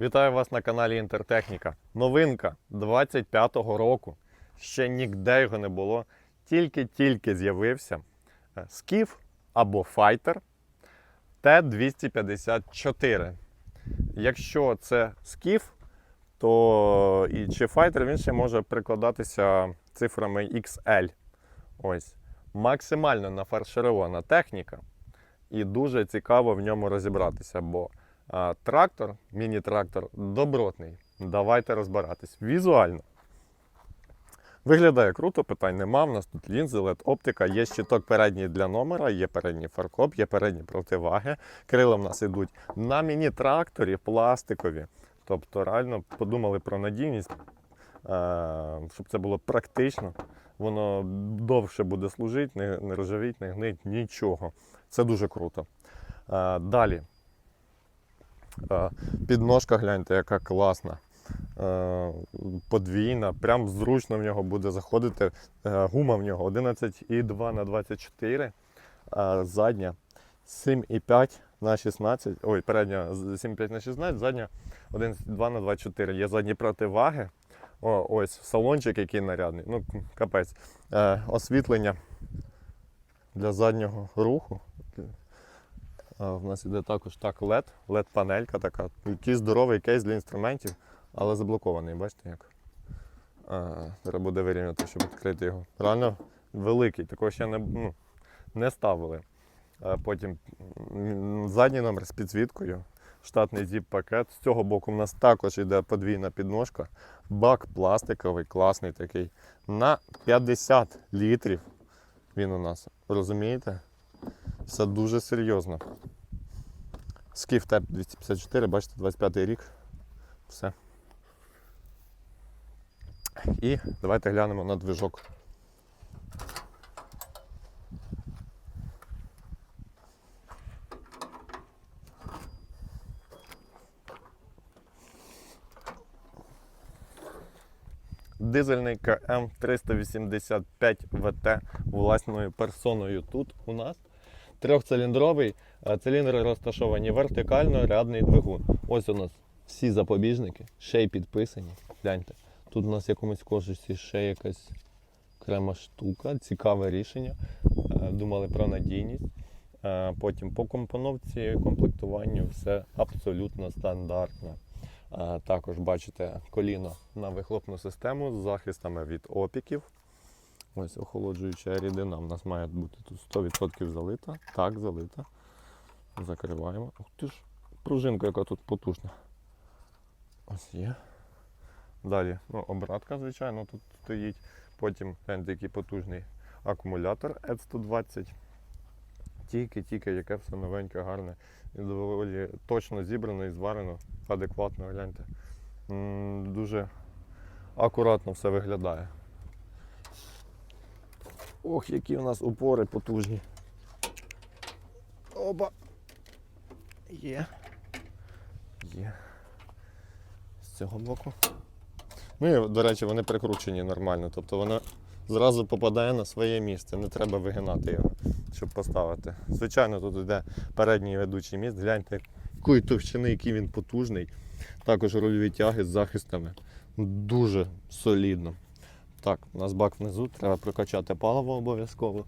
Вітаю вас на каналі Інтертехніка. Новинка 25-го року. Ще ніде його не було. Тільки-тільки з'явився е, скіф або файтер Т-254. Якщо це скіф, то і чи файтер він ще може прикладатися цифрами XL. Ось. Максимально нафарширована техніка. І дуже цікаво в ньому розібратися, бо трактор, міні-трактор добротний. Давайте розбиратись. Візуально. Виглядає круто, питань нема. У нас тут лінзи, LED оптика, є щиток передній для номера, є передній фаркоп, є передні противаги. Крила в нас йдуть на міні-тракторі пластикові. Тобто реально подумали про надійність, щоб це було практично. Воно довше буде служити, не, ржавіть, не гнить, нічого. Це дуже круто. Далі. Е, Підножка, гляньте, яка класна. Е, Подвійна, прям зручно в нього буде заходити. Е, Гума в нього 11,2 на 24, а задня 7,5 на 16. Ой, передня 7,5 на 16, задня 11,2 на 24. Є задні противаги. О, ось салончик, який нарядний. Ну, капець. Освітлення для заднього руху. В нас іде також так LED, LED-панелька така. Який здоровий кейс для інструментів, але заблокований, бачите як? Треба буде вирівняти, щоб відкрити його. Реально великий, такого ще не, ну, не ставили. Потім задній номер з підсвіткою, штатний зіп-пакет. З цього боку в нас також йде подвійна підножка. Бак пластиковий, класний такий. На 50 літрів він у нас. Розумієте? Все дуже серйозно. Скіф ТЕП 254, бачите, 25 рік. Все. І давайте глянемо на движок. Дизельний КМ 385 ВТ власною персоною тут у нас. Трьохциліндровий, е, циліндри розташовані вертикально, рядний двигун. Ось у нас всі запобіжники, ще й підписані. Гляньте, тут у нас в якомусь кожусі ще якась окрема штука, цікаве рішення. Е, Думали про надійність. Е, Потім по компоновці, комплектуванню все абсолютно стандартно. Е, Також бачите коліно на вихлопну систему з захистами від опіків. Ось охолоджуюча рідина в нас має бути тут 100% залита. Так, залита. Закриваємо. Ух ти ж, пружинка, яка тут потужна. Ось є. Далі, ну, обратка, звичайно, тут стоїть. Потім який потужний акумулятор ED120. Тільки-тільки, яке все новеньке, гарне і доволі точно зібрано і зварено, адекватно, гляньте. М, Дуже акуратно все виглядає. Ох, які у нас упори потужні. Оба. Є. Є. З цього боку. Ну і, до речі, вони прикручені нормально. Тобто воно зразу попадає на своє місце. Не треба вигинати його, щоб поставити. Звичайно, тут йде передній ведучий міст. Гляньте, якої товщини, який він потужний. Також рульові тяги з захистами. Дуже солідно. Так, у нас бак внизу, треба прокачати паливо обов'язково.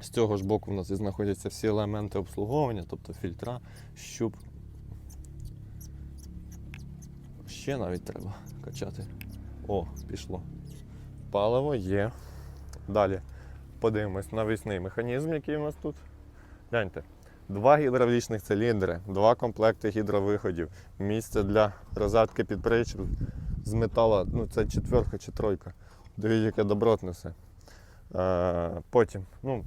З цього ж боку в нас і знаходяться всі елементи обслуговування, тобто фільтра, щуп. Ще навіть треба качати. О, пішло. Паливо є. Далі подивимось навісний механізм, який у нас тут. Гляньте. Два гідравлічних циліндри, два комплекти гідровиходів, місце для розетки під з металу, ну це четверка чи тройка. Дивіться, яке добротне все. Е, потім, ну,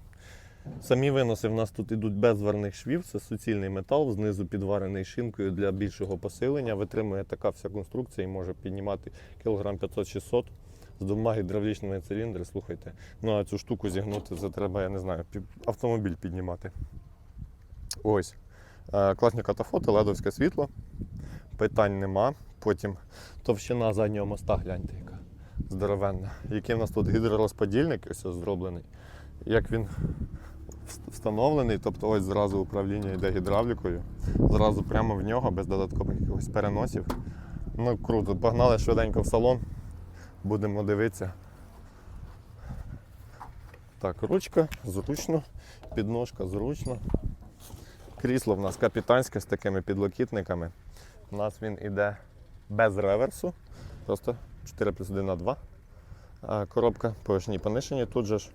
самі виноси в нас тут йдуть без зварних швів, це суцільний метал, знизу підварений шинкою для більшого посилення. Витримує така вся конструкція і може піднімати кілограм 500-600 з двома гідравлічними циліндрами. Слухайте, ну а цю штуку зігнути це треба, я не знаю, автомобіль піднімати. Ось. Е, класні катафоти, ледовське світло. Питань нема. Потім товщина заднього моста, гляньте, яка здоровенна. Який в нас тут гідророзподільник ось зроблений. Як він встановлений, тобто ось зразу управління йде гідравлікою, зразу прямо в нього, без додаткових якихось переносів. Ну круто, погнали швиденько в салон, будемо дивитися. Так, ручка зручно, підножка зручно. Крісло в нас капітанське з такими підлокітниками. У нас він іде без реверсу, просто 4 плюс 1 на 2. А, Коробка поршні понишені. Тут же ж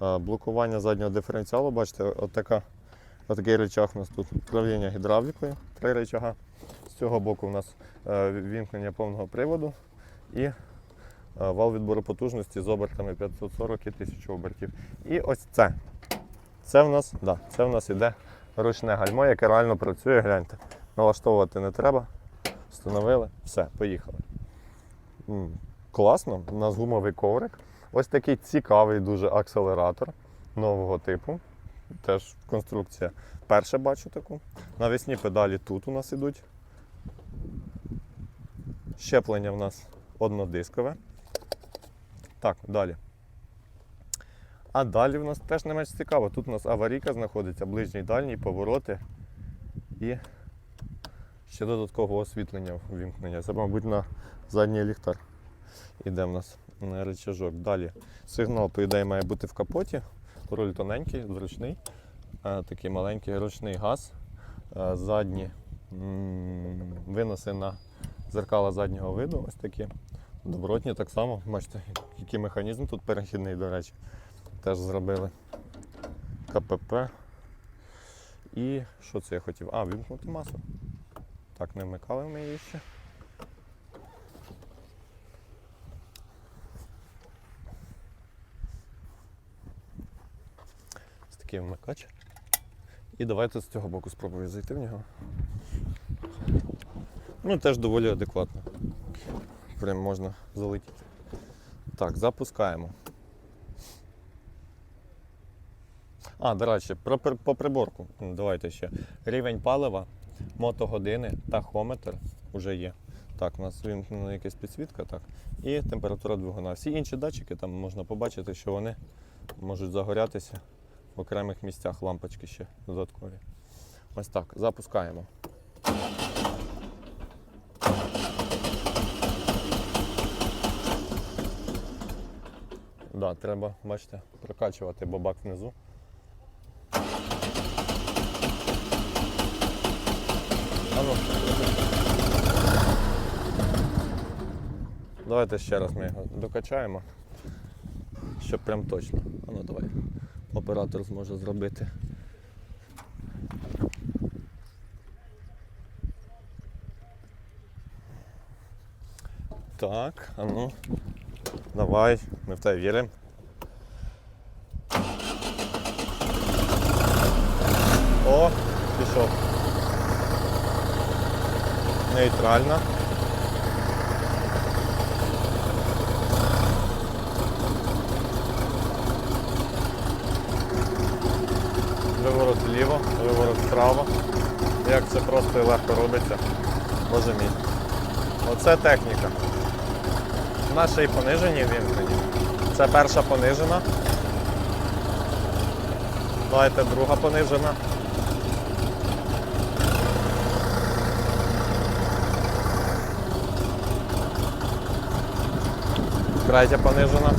блокування заднього диференціалу, бачите, отака, отакий рычаг у нас тут управління гідравлікою, три рычага. З цього боку у нас е, вімкнення повного приводу і е, вал відбору потужності з обертами 540 і 1000 обертів. І ось це. Це в нас, да, це в нас іде ручне гальмо, яке реально працює, гляньте. Налаштовувати не треба. Встановили, все, поїхали. Класно, у нас гумовий коврик. Ось такий цікавий дуже акселератор нового типу. Теж конструкція. Перше бачу таку. Навісні педалі тут у нас ідуть. Щеплення в нас однодискове. Так, далі. А далі в нас теж не менш цікаво. Тут у нас аварійка знаходиться, ближній дальній, повороти і ще додаткового освітлення вімкнення. Це, мабуть, на задній ліхтар. Іде в нас на рычажок. Далі сигнал, по ідеї, має бути в капоті. Руль тоненький, зручний. Е, Такий маленький ручний газ. Е, Задні виноси на зеркала заднього виду. Ось такі. Добротні так само. Бачите, який механізм тут перехідний, до речі. Теж зробили. КПП. І що це я хотів? А, вімкнути масу. Так, не вмикали ми її ще. Ось такий вмикач. І давайте з цього боку спробую зайти в нього. Ну, теж доволі адекватно. Прям можна залетіти. Так, запускаємо. А, до речі, про, по приборку. Давайте ще. Рівень палива, мотогодини, тахометр вже є. Так, у нас вимкнена якась підсвітка, так. І температура двигуна. Всі інші датчики там можна побачити, що вони можуть загорятися в окремих місцях лампочки ще додаткові. Ось так, запускаємо. Да, треба, бачите, прокачувати бабак внизу. А ну. Давайте ще раз ми його докачаємо. Щоб прям точно. А ну давай. Оператор зможе зробити. Так, а ну. Давай, ми в тебе віримо. О, пішов. Нейтрально. Вліво, виворот вправо. Як це просто і легко робиться. Боже. Оце техніка. Нас ще й понижені вімкнені. Це перша понижена. Давайте друга понижена. Третя понижена.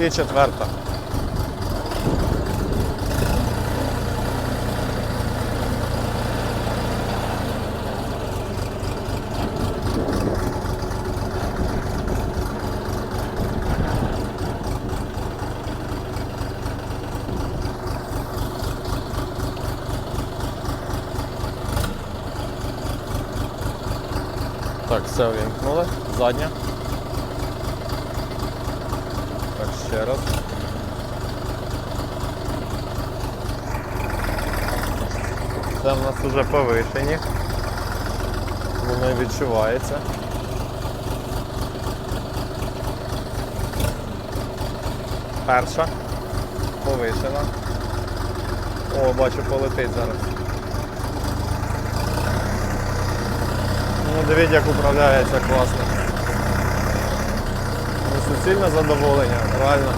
І четверта. Так, все вимкнули. Задня. Так, ще раз. Це в нас вже повишені. Воно відчувається. Перша. Повишена. О, бачу, полетить зараз. Ну, дивіться, як управляється класно. Суцільне задоволення, реально.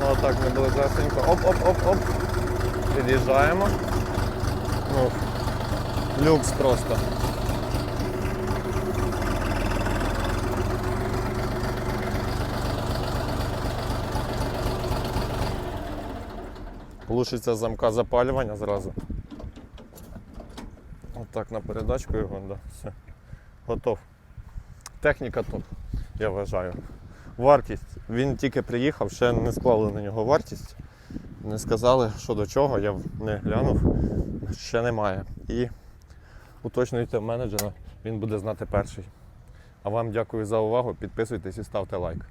Ну, ми близесенько. Оп-оп-оп-оп. Під'їжджаємо. Ну, люкс просто. Глушиться з замка запалювання зразу. Отак на передачку його, да, все. Готов. Техніка топ, я вважаю. Вартість. Він тільки приїхав, ще не склали на нього вартість. Не сказали, що до чого, я не глянув, ще немає. І уточнюйте менеджера, він буде знати перший. А вам дякую за увагу. Підписуйтесь і ставте лайк.